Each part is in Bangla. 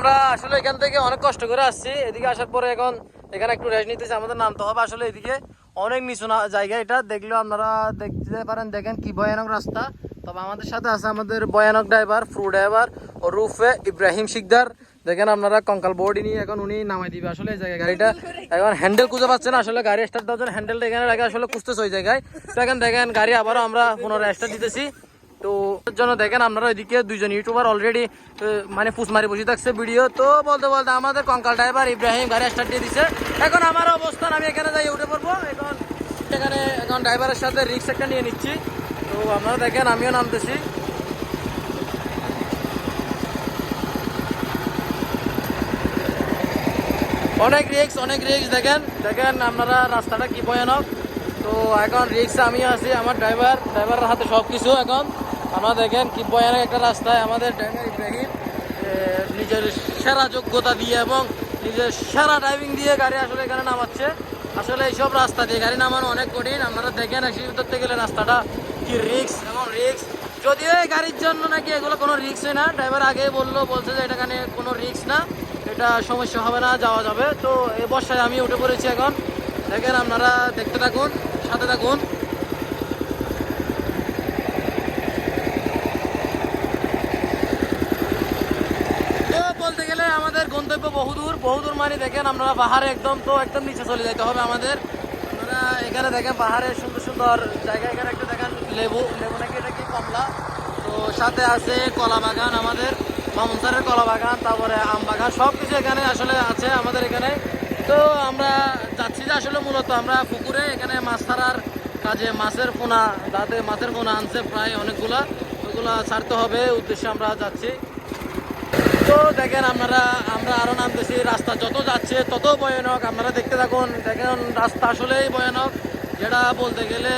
আমরা আসলে এখান থেকে অনেক কষ্ট করে আসছি। এদিকে আসার পরে এখন এখানে একটু রেস্ট নিতেছি, আমাদের নামতে হবে। আসলে এদিকে অনেক নিচু জায়গা এটা। দেখলেও আপনারা দেখতে পারেন, দেখেন কি ভয়ানক রাস্তা। তবে আমাদের সাথে আছে আমাদের ভয়ানক ড্রাইভার ফ্রু ড্রাইভার ও রুফে ইব্রাহিম শিকদার। দেখেন আপনারা কঙ্কাল বডি নিয়ে এখন উনি নামাই দিবে। আসলে এই জায়গায় গাড়িটা এখন হ্যান্ডেল খুঁজে পাচ্ছেন আসলে গাড়ি স্টার্ট দেওয়ার জন্য হ্যান্ডেলটা এখানে রাখে, আসলে খুঁজতেছে ওই জায়গায়। তো এখন দেখেন গাড়ি আবারও আমরা পুনরায় স্টার্ট দিতেছি। তো জন্য দেখেন আপনারা ওইদিকে দুইজন ইউটিউবার অলরেডি মানে ফুসমারি বসে থাকছে ভিডিও তো বলতে বলতে আমাদের কঙ্কাল ড্রাইভার ইব্রাহিম গাড়ি স্টার্ট দিয়ে দিছে। এখন আমার অবস্থান, আমি এখানে যাই উঠে পড়ব। এখন এখানে এখন ড্রাইভারের সাথে রিক্স একটা নিয়ে নিচ্ছি। তো আপনারা দেখেন, আমিও নামতেছি। অনেক রিক্স অনেক রিক্স দেখেন দেখেন আপনারা রাস্তাটা কি ভয়ানক। তো এখন রিক্স আমি আছি, আমার ড্রাইভার ড্রাইভারের হাতে সব কিছু এখন। আমরা দেখেন কি ভয়ানক একটা রাস্তায় আমাদের ড্রাইভার ইব্রাহিম নিজের সেরা যোগ্যতা দিয়ে এবং নিজের সেরা ড্রাইভিং দিয়ে গাড়ি আসলে এখানে নামাচ্ছে। আসলে এইসব রাস্তা দিয়ে গাড়ি নামানো অনেক কঠিন। আপনারা দেখেন অ্যাক্সিডেন্ট ধরতে গেলে রাস্তাটা কি রিক্স এবং রিক্স যদিও এই গাড়ির জন্য নাকি এগুলো কোনো রিক্সই না। ড্রাইভার আগেই বলল, বলছে যে এটা এখানে কোনো রিক্স না। এটা সমস্যা হবে না, যাওয়া যাবে। তো এই বর্ষায় আমি উঠে পড়েছি এখন। দেখেন আপনারা দেখতে থাকুন, সাথে থাকুন তো বলতে গেলে আমাদের গন্তব্য বহুদূর বহুদূর মানে দেখেন আমরা পাহাড়ে একদম তো একদম নিচে চলে যেতে হবে আমাদের। এখানে দেখেন পাহাড়ের সুন্দর সুন্দর জায়গা, এখানে একটা দেখেন, লেবু লেবু নাকি এটা কি কমলা? তো সাথে আছে কলা বাগান আমাদের মামুনসারের কলা বাগান, তারপরে আম বাগান সব কিছু এখানে আসলে আছে আমাদের এখানে। তো আমরা যাচ্ছি যে আসলে মূলত আমরা পুকুরে, এখানে মাছ ছাড়ার কাজে মাছের পোনা, দাঁতে মাছের পোনা আনছে প্রায় অনেকগুলা ওইগুলা ছাড়তে হবে, উদ্দেশ্যে আমরা যাচ্ছি। তো দেখেন আপনারা, আমরা আরও নামতেছি, রাস্তা যত যাচ্ছে তত ভয়ানক। আপনারা দেখতে থাকুন, দেখেন রাস্তা আসলেই ভয়ানক। যেটা বলতে গেলে,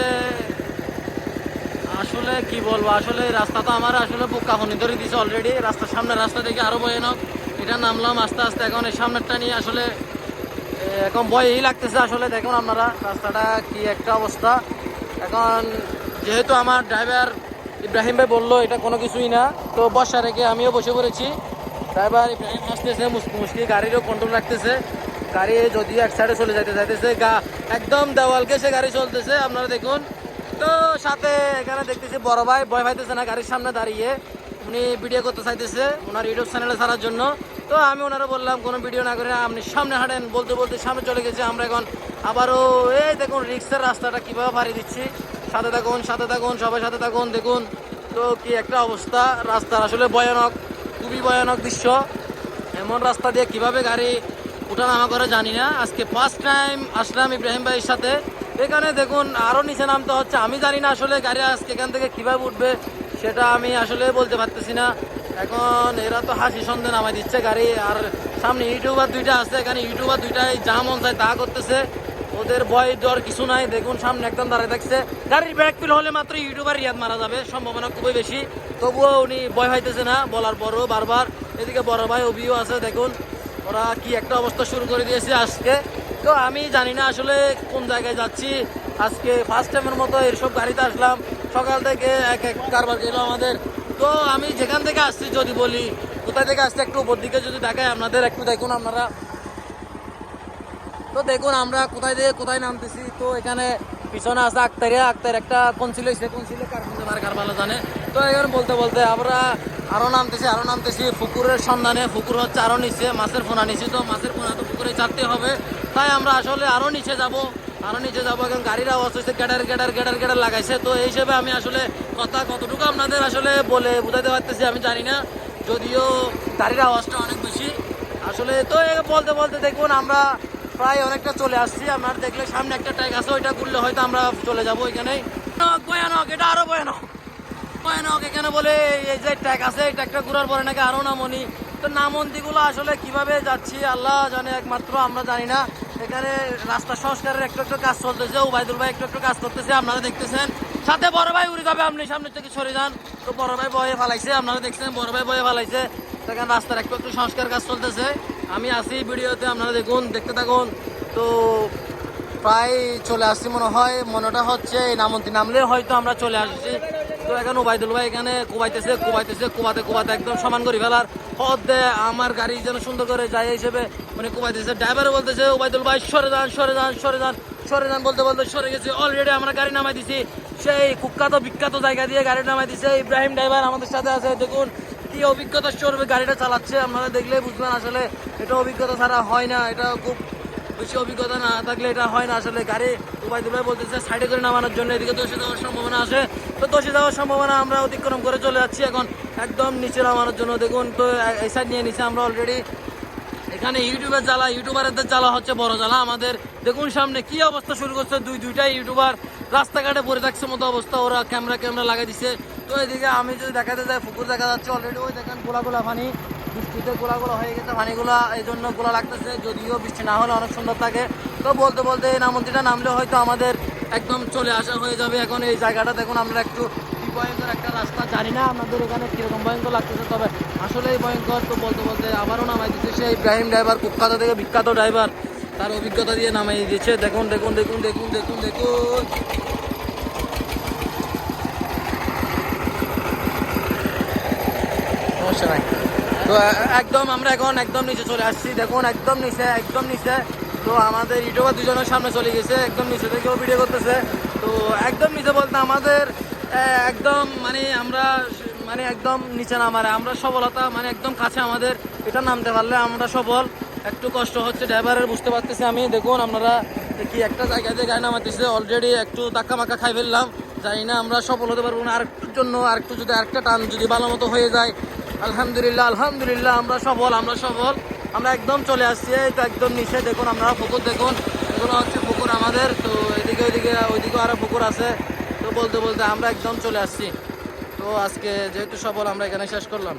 আসলে কি বলব, আসলে রাস্তা তো আমার আসলে বুক কাহনি ধরে দিছে অলরেডি রাস্তার সামনে রাস্তা দেখে আরও ভয়ানক। এটা নামলাম আস্তে আস্তে, এখন এই সামনেরটা নিয়ে আসলে এখন ভয়ই লাগতেছে আসলে। দেখুন আপনারা, রাস্তাটা কি একটা অবস্থা। এখন যেহেতু আমার ড্রাইভার ইব্রাহিম ভাই বলল, এটা কোনো কিছুই না। তো বর্ষা রেখে আমিও বসে পড়েছি। ড্রাইভার ইব্রাহিম আসতেছে মুশকিল গাড়িরও কন্ট্রোল রাখতেছে। গাড়ি যদি এক সাইডে চলে যাইতে যাইতেছে, গা একদম দেওয়ালকে সে গাড়ি চলতেছে, আপনারা দেখুন। তো সাথে এখানে দেখতেছি বড় ভাই, ভয় পাইতেছে না গাড়ির সামনে দাঁড়িয়ে। উনি ভিডিও করতে চাইতেছে, ওনার ইউটিউব চ্যানেলে ছাড়ার জন্য। তো আমি ওনারা বললাম, কোনো ভিডিও না করে আপনি সামনে হাঁটেন, বলতে বলতে সামনে চলে গেছে, আমরা এখন আবারও এই দেখুন রিক্সের রাস্তাটা কীভাবে ভারী দিচ্ছি। সাথে থাকুন সাথে থাকুন, সবাই সাথে থাকুন, দেখুন। তো কি একটা অবস্থা রাস্তার আসলে ভয়ানক। খুবই ভয়ানক দৃশ্য। এমন রাস্তা দিয়ে কীভাবে গাড়ি উঠানামা করে জানি না। আজকে ফার্স্ট টাইম আসলাম ইব্রাহিম ভাইয়ের সাথে। এখানে দেখুন আরও নিচে নামতে হচ্ছে। আমি জানি না আসলে গাড়ি আজকে এখান থেকে কীভাবে উঠবে, সেটা আমি আসলে বলতে পারতেছি না। এখন এরা তো হাসি সন্ধে নামাই দিচ্ছে গাড়ি। আর সামনে ইউটিউবার দুইটা আছে। এখানে ইউটিউবার দুইটাই যা মন চায় তা করতেছে। ওদের ভয় ডর কিছু নাই। দেখুন, সামনে একদম দাঁড়িয়ে থাকছে। গাড়ির ব্যাক ফিল হলে মাত্র ইউটিউবার রিয়াদ মারা যাবে। সম্ভাবনা খুবই বেশি। তবুও উনি ভয় হইতেছে না, বলার পরও বারবার। এদিকে বড় ভাই অভিও আছে, দেখুন। ওরা কি একটা অবস্থা শুরু করে দিয়েছে আজকে। তো আমি জানি না আসলে কোন জায়গায় যাচ্ছি। আজকে ফার্স্ট টাইমের মতো এসব গাড়িতে আসলাম। সকাল থেকে এক এক কারবার গেল আমাদের। তো আমি যেখান থেকে আসছি যদি বলি, কোথায় থেকে আসছি একটু উপর দিকে যদি দেখায় আপনাদের, একটু দেখুন আপনারা। তো দেখুন, আমরা কোথায় দিয়ে কোথায় নামতেছি। তো এখানে পিছনে আছে আক্তারিয়া। আক্তার একটা কোন ছিল? সে কোন ছিল? কার ভালো জানে। তো এখানে বলতে বলতে আমরা আরও নামতেছি আরও নামতেছি। পুকুরের সন্ধানে, পুকুর হচ্ছে আরও নিচে, মাছের ফোনা নিচে। তো মাছের পোনা তো পুকুরে চারতে হবে। তাই আমরা আসলে আরও নিচে যাব, আরও নিচে যাব। এখন গাড়ির আওয়াজ হচ্ছে গেটার গেটার গেটার গেটার লাগাইছে। তো এই হিসেবে আমি আসলে কথা কতটুকু আপনাদের আসলে বলে বুঝাইতে পারতেছি আমি জানি না। যদিও গাড়ির আওয়াজটা অনেক বেশি। আসলে তো বলতে বলতে দেখুন, আমরা প্রায় অনেকটা চলে আসছি। আপনার দেখলে সামনে একটা ট্যাগ আছে, ওইটা ঘুরলে হয়তো আমরা চলে যাব ওইখানে ভয়ানক এটা আরও ভয়ানক। ভয়ানক, এখানে বলে এই যে ট্যাগ আছে, এই ট্যাগটা ঘুরার পরে নাকি আরও নামনি। তো নামন্দিগুলো আসলে কীভাবে যাচ্ছি, আল্লাহ জানে একমাত্র, আমরা জানি না। এখানে রাস্তা সংস্কারের একটু একটু কাজ চলতেছে ওবায়দুল ভাই একটু একটু কাজ করতেছে, আপনারা দেখতেছেন। সাথে বড় ভাই উড়ে যাবে, আপনি সামনে থেকে সরে যান। তো বড় ভাই বয়ে ফালাইছে, আপনারা দেখছেন, বড় ভাই বয়ে ফালাইছে। দেখেন রাস্তার একটু একটু সংস্কার কাজ চলতেছে। আমি আসি ভিডিওতে, আপনারা দেখুন, দেখতে থাকুন। তো প্রায় চলে আসছি মনে হয়, মনেটা হচ্ছে এই নামন্তি নামলে হয়তো আমরা চলে আসছি। তো এখন ওবায়দুল ভাই এখানে কোবাইতেছে কোবাইতেছে, কোবাতে কোবাতে একদম সমান করে ফেলার পথ দেয় আমার গাড়ি যেন সুন্দর করে যায় হিসেবে মানে কোবাইতেছে। ড্রাইভার বলতেছে, ওবায়দুল ভাই, সরে যান সরে যান সরে যান সরে যান, বলতে বলতে সরে গেছে। অলরেডি আমরা গাড়ি নামাই দিছি। সেই কুখ্যাত বিখ্যাত জায়গা দিয়ে গাড়ি নামাই দিছে। ইব্রাহিম ড্রাইভার আমাদের সাথে আছে, দেখুন। কি অভিজ্ঞতা স্বরূপে গাড়িটা চালাচ্ছে। আপনারা দেখলে বুঝবেন আসলে এটা অভিজ্ঞতা ছাড়া হয় না। এটা খুব বেশি অভিজ্ঞতা না থাকলে এটা হয় না আসলে। গাড়ি উপায় দুবাই বলতেছে সাইডে করে নামানোর জন্য। এদিকে দোষে যাওয়ার সম্ভাবনা আছে। তো দোষে যাওয়ার সম্ভাবনা আমরা অতিক্রম করে চলে যাচ্ছি। এখন একদম নিচে নামানোর জন্য দেখুন, তো এই সাইড নিয়ে নিচে আমরা অলরেডি এখানে ইউটিউবের জ্বালা ইউটিউবারদের জ্বালা হচ্ছে বড় জ্বালা। আমাদের দেখুন সামনে কি অবস্থা শুরু করছে। দুই, দুইটাই ইউটিউবার রাস্তাঘাটে পড়ে থাকছে মতো অবস্থা, ওরা ক্যামেরা ক্যামেরা লাগাই দিছে। তো এদিকে আমি যদি দেখাতে যাই পুকুর দেখা যাচ্ছে অলরেডি ওই দেখেন গোলা গোলা পানি বৃষ্টিতে গোলা গোলা হয়ে গেছে পানিগুলা এই জন্য গোলা লাগতেছে, যদিও বৃষ্টি না হলে অনেক সুন্দর থাকে। তো বলতে বলতে এই নামন্ত্রীটা নামলে হয়তো আমাদের একদম চলে আসা হয়ে যাবে। এখন এই জায়গাটা দেখুন, আমরা একটু ভয়ঙ্কর একটা রাস্তা জানি না আপনাদের এখানে কীরকম ভয়ঙ্কর লাগতেছে, তবে আসলে এই ভয়ঙ্কর। তো বলতে বলতে আবারও নামাই দিচ্ছে সেই ইব্রাহিম ড্রাইভার কুখ্যাত থেকে বিখ্যাত ড্রাইভার তার অভিজ্ঞতা দিয়ে নামাই দিচ্ছে দেখুন দেখুন দেখুন দেখুন দেখুন দেখুন। তো একদম আমরা এখন একদম নিচে চলে আসছি। দেখুন, একদম নিচে একদম নিচে। তো, আমাদের ইউটিউবার দুজনের সামনে চলে গেছে। একদম নিচে থেকেও ভিডিও করতেছে। তো, একদম নিচে বলতে আমাদের একদম মানে আমরা মানে একদম নিচে নামারে, আমরা সফলতা মানে একদম কাছে আমাদের, এটা নামতে পারলে আমরা সফল। একটু কষ্ট হচ্ছে ড্রাইভারের বুঝতে পারতেছি আমি। দেখুন, আপনারা কি একটা জায়গা দিয়ে গাড়ি নামাতেছে অলরেডি একটু ধাক্কা মাক্কা খাই ফেললাম। জানি না আমরা সফল হতে পারব না। আরেকটুর জন্য, আরেকটু যদি আরেকটা টান যদি ভালো মতো হয়ে যায়, আলহামদুলিল্লাহ আলহামদুলিল্লাহ, আমরা সফল আমরা সফল। আমরা একদম চলে আসছি, এই তো একদম নিচে। দেখুন, আপনারা পুকুর, দেখুন। এগুলো হচ্ছে পুকুর আমাদের। তো এদিকে, ওইদিকে ওইদিকে আরও পুকুর আছে। তো বলতে বলতে আমরা একদম চলে আসছি। তো আজকে যেহেতু সফল, আমরা এখানে শেষ করলাম।